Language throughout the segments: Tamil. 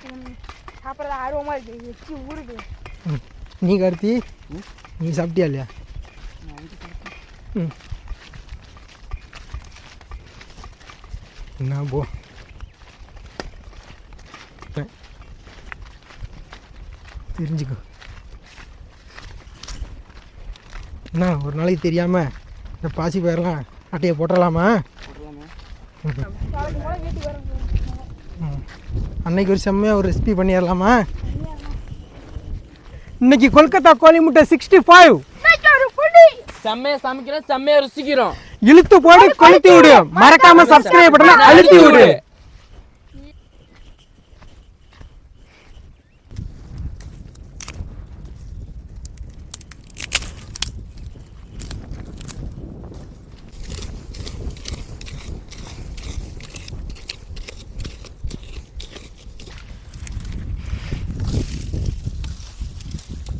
சாப்பிட்றது ஆர்வமாக இருக்குது எச்சி ஊறுது ம். நீ கார்த்தி நீ சாப்பிட்டியா இல்லையா? ம். என்ன போ. தெரிஞ்சுக்கோ. என்ன ஒரு நாளைக்கு தெரியாமல் இந்த பாசி பயிரெலாம் அட்டையை போட்டுடலாமா ம். அன்னைக்கு ஒரு செம்மையாக ஒரு ரெசிபி பண்ணிடலாமா? இன்னைக்கு கொல்கத்தா கோழி முட்டை சிக்ஸ்டி ஃபைவ் செம்மையா சமைக்கிறோம் செம்மையா ருசிக்கிறோம். இழுத்து போடு கொளுத்தி விடு. மறக்காம சப்ஸ்கிரைப் பட்டனை அழுத்தி விடு.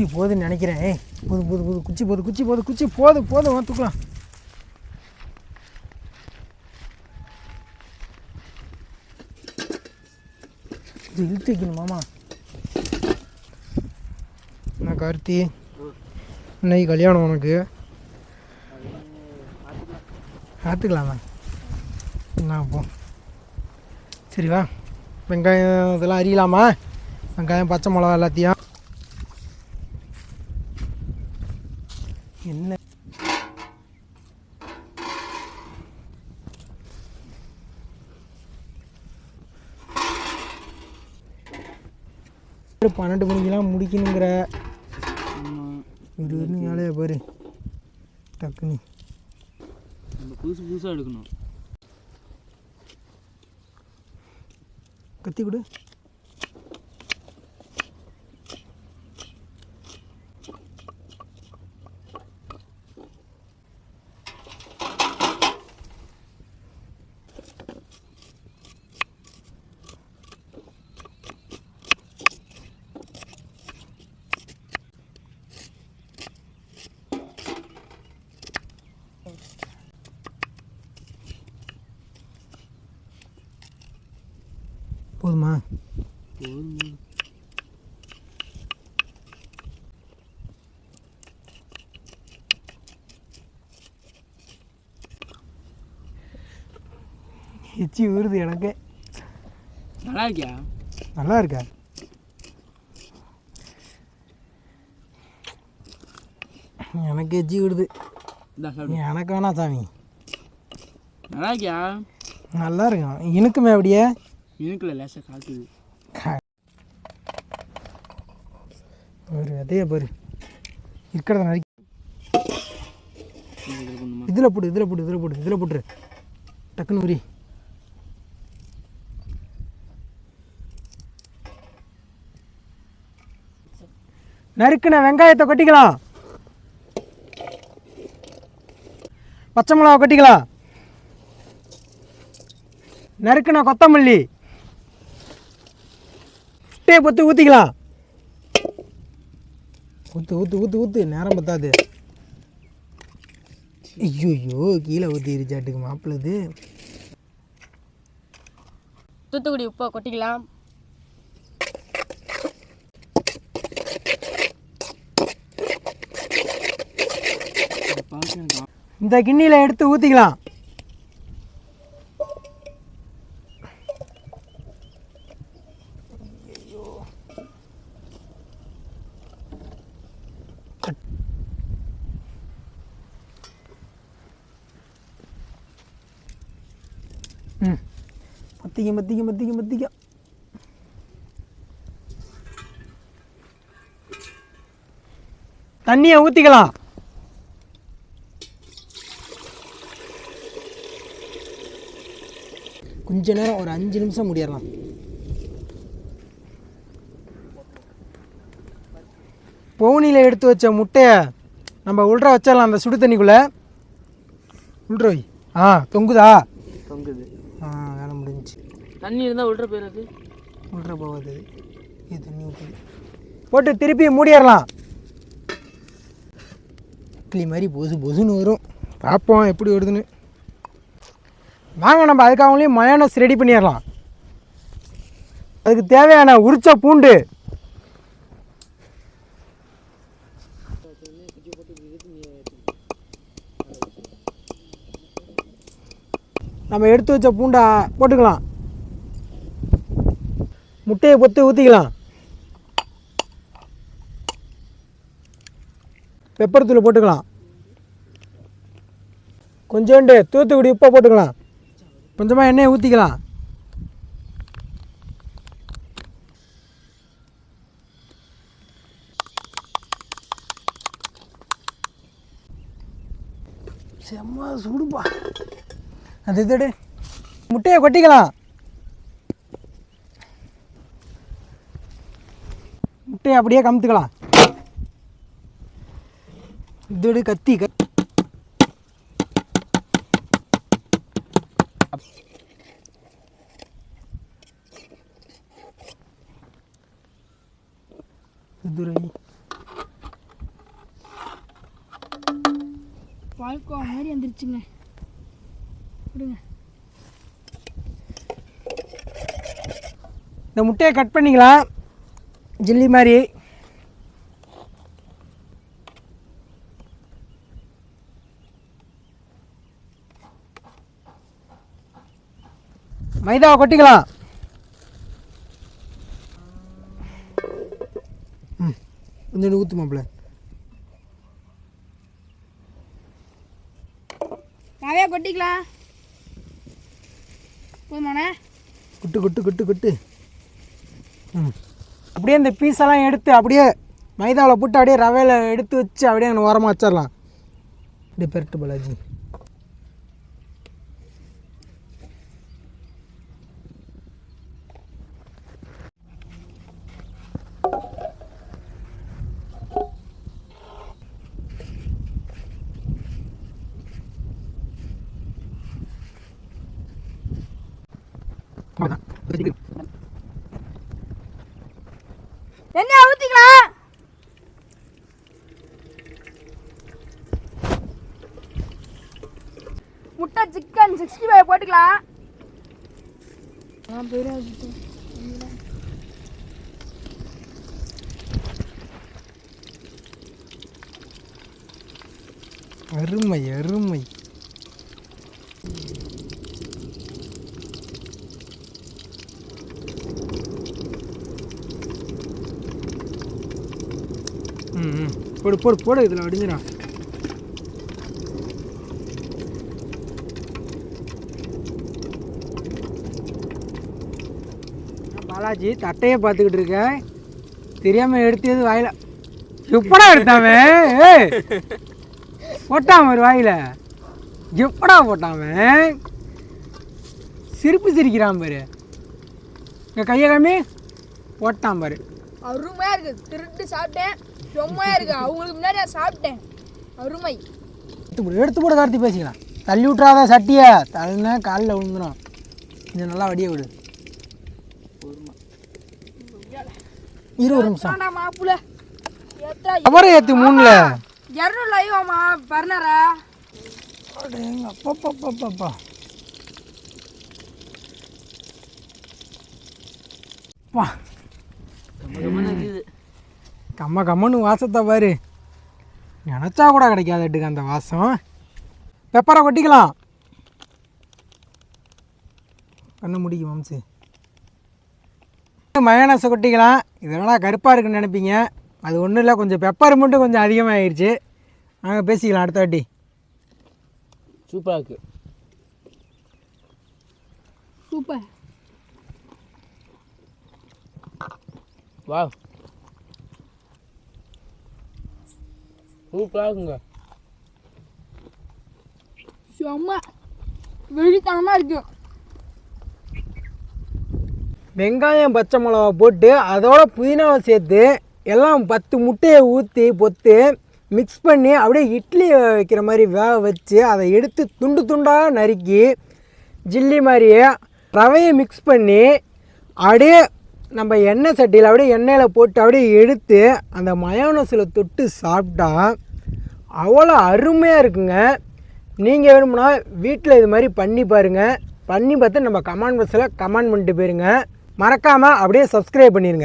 குச்சி போகுதுன்னு நினைக்கிறேன். ஏய் போது போது போது குச்சி போது குச்சி போது குச்சி போது போதும் வா, தூக்கலாம். இது இழுத்து வைக்கணும் மாமா. என்ன கார்த்தி? இன்னைக்கு கல்யாணம் உனக்கு? பார்த்துக்கலாமா? என்ன போ. சரி வா. வெங்காயம் இதெல்லாம் அறியலாமா வெங்காயம் பச்சை மிளகா எல்லாத்தையும். என்ன? பன்னெண்டு மணிக்கெல்லாம் முடிக்கணுங்கிற. ஒரு இன்னும் வேலையை பாரு. டக்குன்னு. புதுசு புதுசா எடுக்கணும். கத்தி கொடு போதுமா போதும். எச்சி ஊறுது எனக்கு. நல்லா இருக்கியா? நல்லா இருக்கா? எனக்கு எச்சி விடுது எனக்கு வேணாம் சாமி. நல்லா இருக்கியா? நல்லா இருக்கும். இனுக்குமே அப்படியே? இனுக்குல லேசா காட்டுது ஒரு பாரு. இருக்கிறத நறுக்கி. இதில் போட்டு இதில் போட்டு இதில் போட்டு இதில் போட்டுரு. டக்குன்னு உரி. நறுக்குன வெங்காயத்தை கொட்டிக்கலாம். பச்சை மிளகா கொட்டிக்கலாம். நறுக்குன கொத்தமல்லி. டே பொத்து ஊற்றிக்கலாம் ஊற்று ஊற்று ஊற்று ஊற்று நேரம் பத்தாது. ஐயோ கீழே ஊற்றிருச்சாட்டுக்கு மாப்பிள்ளது. தூத்துக்குடி உப்பை கொட்டிக்கலாம். இந்த கிண்ணியில் எடுத்து ஊற்றிக்கலாம் ம் மத்திக்க மத்திக்க மத்திக்க மத்திக்க தண்ணியை ஊற்றிக்கலாம் கொஞ்ச நேரம் ஒரு அஞ்சு நிமிஷம் முடியலாம் பவுனியில் எடுத்து வச்ச முட்டையை நம்ம உள்ற வச்சிடலாம் அந்த சுடு தண்ணிக்குள்ளே. உள்ற வை. ஆ தொங்குதா? வேலை முடிஞ்சுச்சு. தண்ணி இருந்தா விட்ற போயிடாது உள்ற போகாது. இது. தண்ணி ஊற்றுது போட்டு திருப்பி மூடிடலாம் இட்லி மாதிரி பொசு பொசுன்னு வரும். பார்ப்போம் எப்படி வருதுன்னு. வாங்க நம்ம அதுக்காகலையும் மயோனஸ் ரெடி பண்ணிடலாம் அதுக்கு தேவையான உரிச்ச பூண்டு நம்ம எடுத்து வச்ச பூண்டை போட்டுக்கலாம். முட்டையை பொத்து ஊற்றிக்கலாம் பெப்பர் தூள் போட்டுக்கலாம். கொஞ்சோண்டு தூத்துக்குடி உப்பை போட்டுக்கலாம். கொஞ்சமாக எண்ணெயை ஊற்றிக்கலாம் செம்ம சுடுப்பா அது இதோடு முட்டையை கொட்டிக்கலாம் முட்டையை அப்படியே கமுத்துக்கலாம் இதோடு கத்தி க இதுரை பால்கோ மாதிரி வந்துருச்சுங்க விடுங்க இந்த முட்டையை கட் பண்ணிக்கலாம் ஜில்லி மாதிரி. மைதாவை கொட்டிக்கலாம் ம் கொஞ்சம் ஊற்று மாப்பிள்ள. நிறையா கொட்டிக்கலாம். போதுமாண்ணே. குட்டு குட்டு குட்டு குட்டு. ம். அப்படியே இந்த பீஸெல்லாம் எடுத்து அப்படியே மைதாவில் போட்டு அப்படியே ரவையில் எடுத்து வச்சு அப்படியே ஓரமாக வச்சிடலாம். அப்படியே பெருட்டு பாலாஜி என்ன ஊற்றிக்கலாம் முட்டை சிக்கன் சிக்ஸ்டி ஃபைவ் போட்டுக்கலாம் ஆ பெரிய அருமை அருமை ம் ம். போடு போடு போடு இதில் அடிஞ்சிடும் பாலாஜி தட்டையை பார்த்துக்கிட்டு இருக்கேன் தெரியாமல் எடுத்தது வாயில. எப்படா எடுத்தாமே ஏய் போட்டான் ஒரு வாயில. எப்படா போட்டாமே சிரிப்பு சிரிக்கிறான் பாரு. என் கையை காமி. போட்டான் பாரு. அருமையாக இருக்குது திருட்டு சாப்பிட்டேன். செம்மையா இருக்கு அவங்களுக்கு முன்னாடி நான் சாப்பிட்டேன். அருமை. எடுத்து எடுத்து போடு கார்த்தி பேசிக்கலாம். தள்ளி விட்றாத சட்டியை. தள்ளினா காலில் விழுந்துடும் கொஞ்சம் நல்லா வடிய விடு. இருபது நிமிஷம். எத்தா அப்புறம் ஏற்று மூணில். இரநூறு லைவாமா பர்னரா அப்பப்பப்பப்பா வா. கம்ம கம்மன்னு வாசத்தை பாரு. நினச்சா கூட கிடைக்காதுட்டுக்கு அந்த வாசம். பெப்பரை கொட்டிக்கலாம். கண்ணு முடிக்கும் வம்சு மயோனஸை கொட்டிக்கலாம். இதெல்லாம் கருப்பாக இருக்குன்னு நினைப்பீங்க? அது ஒன்றும் இல்லை கொஞ்சம் பெப்பர் மட்டும் கொஞ்சம் அதிகமாகிடுச்சு நாங்கள் பேசிக்கலாம் அடுத்த வாட்டி. சூப்பராக இருக்கு. சூப்பர். வா சூப்பராக இருக்குங்க செம்ம. வெளித்தனமா இருக்கு. வெங்காயம் பச்சை மிளகா போட்டு அதோட புதினாவை சேர்த்து எல்லாம் பத்து முட்டையை ஊற்றி பொத்து மிக்ஸ் பண்ணி அப்படியே இட்லி வைக்கிற மாதிரி வேக வச்சு அதை எடுத்து துண்டு துண்டாக நறுக்கி ஜில்லி மாதிரியே ரவையை மிக்ஸ் பண்ணி அப்படியே நம்ம எண்ணெய் சட்டியில் அப்படியே எண்ணெயில் போட்டு அப்படியே எடுத்து அந்த மயோனஸில் தொட்டு சாப்பிட்டா அவ்வளோ அருமையாக இருக்குங்க. நீங்கள் வேணும்னா வீட்டில் இது மாதிரி பண்ணி பாருங்கள் பண்ணி பார்த்து நம்ம கமெண்ட் பாக்ஸில் கமெண்ட் பண்ணிட்டு போயிருங்க. மறக்காமல் அப்படியே சப்ஸ்கிரைப் பண்ணிடுங்க